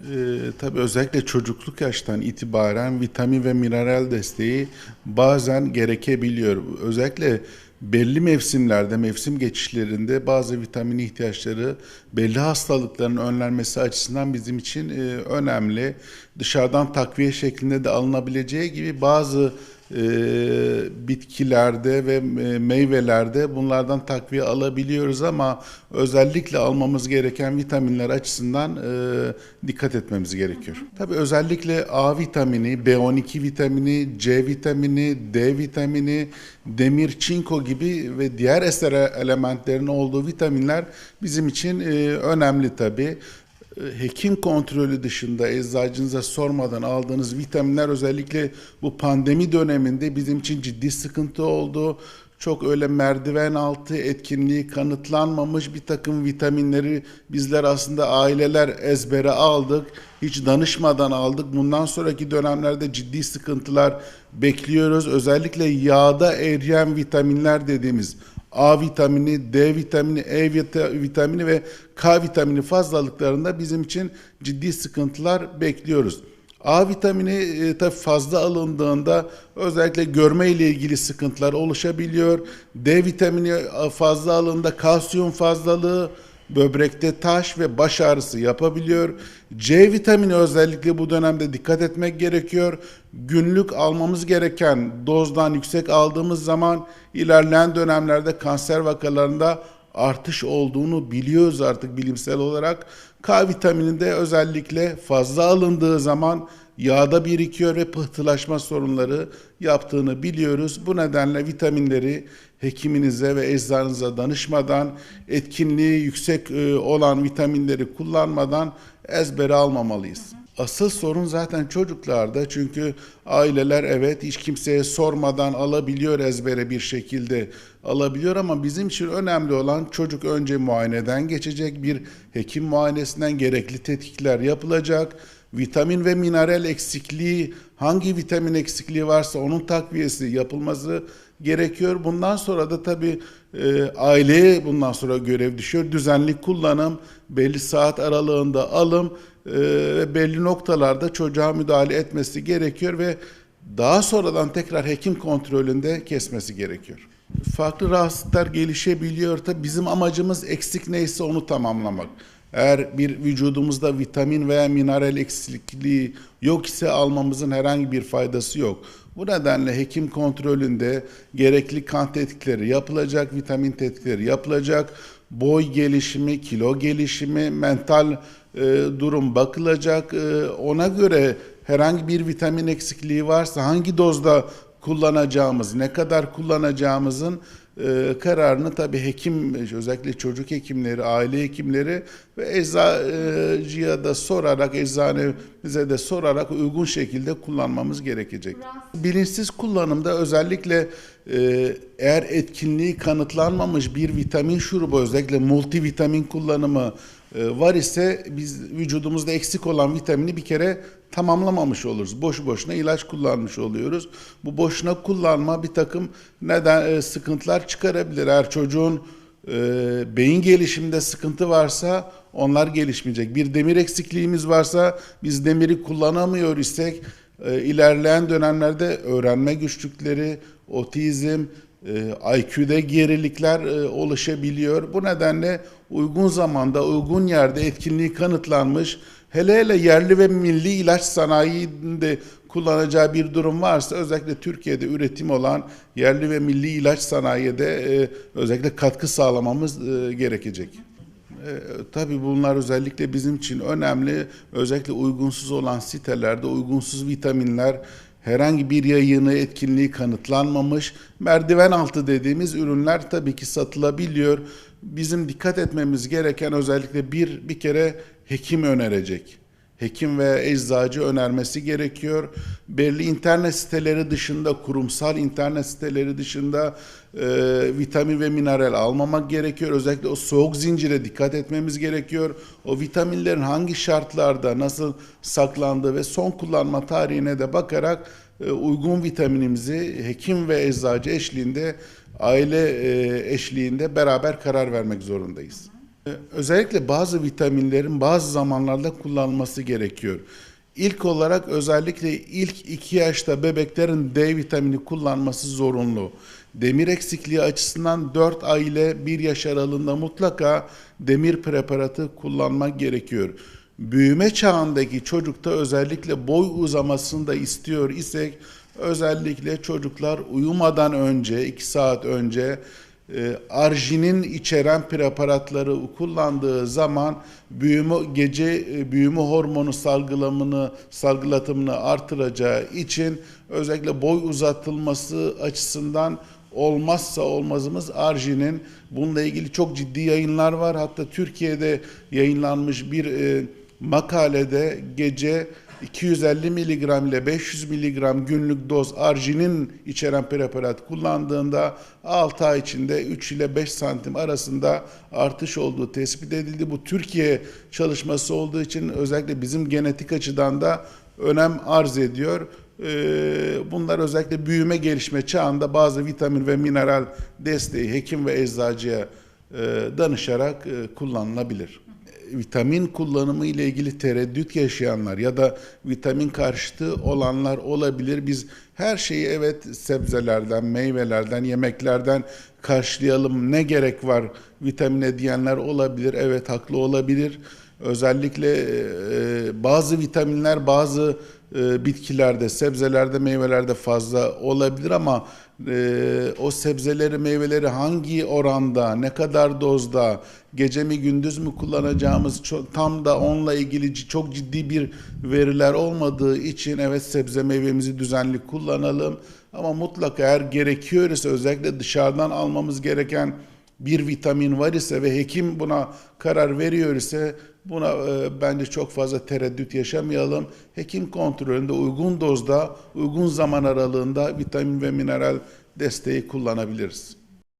Ee, tabii özellikle çocukluk yaştan itibaren vitamin ve mineral desteği bazen gerekebiliyor. Özellikle belli mevsimlerde, mevsim geçişlerinde bazı vitamin ihtiyaçları belli hastalıkların önlenmesi açısından bizim için e, önemli. Dışarıdan takviye şeklinde de alınabileceği gibi bazı e, bitkilerde ve meyvelerde bunlardan takviye alabiliyoruz ama özellikle almamız gereken vitaminler açısından e, dikkat etmemiz gerekiyor. Tabii özellikle A vitamini, B12 vitamini, C vitamini, D vitamini, demir, çinko gibi ve diğer eser elementlerin olduğu vitaminler bizim için e, önemli tabii hekim kontrolü dışında eczacınıza sormadan aldığınız vitaminler özellikle bu pandemi döneminde bizim için ciddi sıkıntı oldu. Çok öyle merdiven altı etkinliği kanıtlanmamış bir takım vitaminleri bizler aslında aileler ezbere aldık. Hiç danışmadan aldık. Bundan sonraki dönemlerde ciddi sıkıntılar bekliyoruz. Özellikle yağda eriyen vitaminler dediğimiz A vitamini, D vitamini, E vitamini ve K vitamini fazlalıklarında bizim için ciddi sıkıntılar bekliyoruz. A vitamini e, tabii fazla alındığında özellikle görme ile ilgili sıkıntılar oluşabiliyor. D vitamini e, fazla alındığında kalsiyum fazlalığı, böbrekte taş ve baş ağrısı yapabiliyor. C vitamini özellikle bu dönemde dikkat etmek gerekiyor. Günlük almamız gereken dozdan yüksek aldığımız zaman ilerleyen dönemlerde kanser vakalarında artış olduğunu biliyoruz artık bilimsel olarak. K vitamininde özellikle fazla alındığı zaman yağda birikiyor ve pıhtılaşma sorunları yaptığını biliyoruz. Bu nedenle vitaminleri hekiminize ve eczanınıza danışmadan, etkinliği yüksek e, olan vitaminleri kullanmadan ezbere almamalıyız. Asıl sorun zaten çocuklarda çünkü aileler evet hiç kimseye sormadan alabiliyor ezbere bir şekilde alabiliyor ama bizim için önemli olan çocuk önce muayeneden geçecek bir hekim muayenesinden gerekli tetkikler yapılacak vitamin ve mineral eksikliği, hangi vitamin eksikliği varsa onun takviyesi yapılması gerekiyor. Bundan sonra da tabii e, aileye bundan sonra görev düşüyor. Düzenli kullanım, belli saat aralığında alım e, ve belli noktalarda çocuğa müdahale etmesi gerekiyor ve daha sonradan tekrar hekim kontrolünde kesmesi gerekiyor. Farklı rahatsızlıklar gelişebiliyor. Tabii bizim amacımız eksik neyse onu tamamlamak. Eğer bir vücudumuzda vitamin veya mineral eksikliği yok ise almamızın herhangi bir faydası yok. Bu nedenle hekim kontrolünde gerekli kan tetkikleri yapılacak, vitamin tetkikleri yapılacak, boy gelişimi, kilo gelişimi, mental e, durum bakılacak. E, ona göre herhangi bir vitamin eksikliği varsa hangi dozda kullanacağımız, ne kadar kullanacağımızın e, kararını tabii hekim, özellikle çocuk hekimleri, aile hekimleri ve eczacıya da sorarak, eczanemize de sorarak uygun şekilde kullanmamız gerekecek. Bilinçsiz kullanımda özellikle e, eğer etkinliği kanıtlanmamış bir vitamin şurubu, özellikle multivitamin kullanımı var ise biz vücudumuzda eksik olan vitamini bir kere tamamlamamış oluruz. Boşu boşuna ilaç kullanmış oluyoruz. Bu boşuna kullanma bir takım neden e, sıkıntılar çıkarabilir. Eğer çocuğun e, beyin gelişiminde sıkıntı varsa onlar gelişmeyecek. Bir demir eksikliğimiz varsa biz demiri kullanamıyor isek e, ilerleyen dönemlerde öğrenme güçlükleri, otizm, IQ'de gerilikler e, oluşabiliyor. Bu nedenle uygun zamanda, uygun yerde etkinliği kanıtlanmış, hele hele yerli ve milli ilaç sanayinde kullanacağı bir durum varsa özellikle Türkiye'de üretim olan yerli ve milli ilaç sanayide e, özellikle katkı sağlamamız gerekecek. E, tabii bunlar özellikle bizim için önemli. Özellikle uygunsuz olan sitelerde uygunsuz vitaminler, herhangi bir yayını etkinliği kanıtlanmamış merdiven altı dediğimiz ürünler tabii ki satılabiliyor. Bizim dikkat etmemiz gereken özellikle bir bir kere hekim önerecek. Hekim ve eczacı önermesi gerekiyor. Belli internet siteleri dışında, kurumsal internet siteleri dışında e, vitamin ve mineral almamak gerekiyor. Özellikle o soğuk zincire dikkat etmemiz gerekiyor. O vitaminlerin hangi şartlarda nasıl saklandığı ve son kullanma tarihine de bakarak e, uygun vitaminimizi hekim ve eczacı eşliğinde, aile e, eşliğinde beraber karar vermek zorundayız. Özellikle bazı vitaminlerin bazı zamanlarda kullanılması gerekiyor. İlk olarak özellikle ilk 2 yaşta bebeklerin D vitamini kullanması zorunlu. Demir eksikliği açısından 4 ay ile 1 yaş aralığında mutlaka demir preparatı kullanmak gerekiyor. Büyüme çağındaki çocukta özellikle boy uzamasını da istiyor isek özellikle çocuklar uyumadan önce 2 saat önce e, arginin içeren preparatları kullandığı zaman büyüme gece e, büyüme hormonu salgılamını salgılatımını artıracağı için özellikle boy uzatılması açısından olmazsa olmazımız arginin. Bununla ilgili çok ciddi yayınlar var. Hatta Türkiye'de yayınlanmış bir e, makalede gece 250 miligram ile 500 miligram günlük doz arginin içeren preparat kullandığında 6 ay içinde 3 ile 5 santim arasında artış olduğu tespit edildi. Bu Türkiye çalışması olduğu için özellikle bizim genetik açıdan da önem arz ediyor. Ee, Bunlar özellikle büyüme gelişme çağında bazı vitamin ve mineral desteği hekim ve eczacıya e, danışarak e, kullanılabilir vitamin kullanımı ile ilgili tereddüt yaşayanlar ya da vitamin karşıtı olanlar olabilir. Biz her şeyi evet sebzelerden, meyvelerden, yemeklerden karşılayalım. Ne gerek var vitamine diyenler olabilir. Evet haklı olabilir. Özellikle e, bazı vitaminler bazı e, bitkilerde, sebzelerde, meyvelerde fazla olabilir ama e, o sebzeleri, meyveleri hangi oranda, ne kadar dozda, gece mi gündüz mü kullanacağımız çok, tam da onunla ilgili çok ciddi bir veriler olmadığı için evet sebze meyvemizi düzenli kullanalım. Ama mutlaka eğer gerekiyor ise özellikle dışarıdan almamız gereken bir vitamin var ise ve hekim buna karar veriyor ise buna e, bence çok fazla tereddüt yaşamayalım. Hekim kontrolünde uygun dozda, uygun zaman aralığında vitamin ve mineral desteği kullanabiliriz.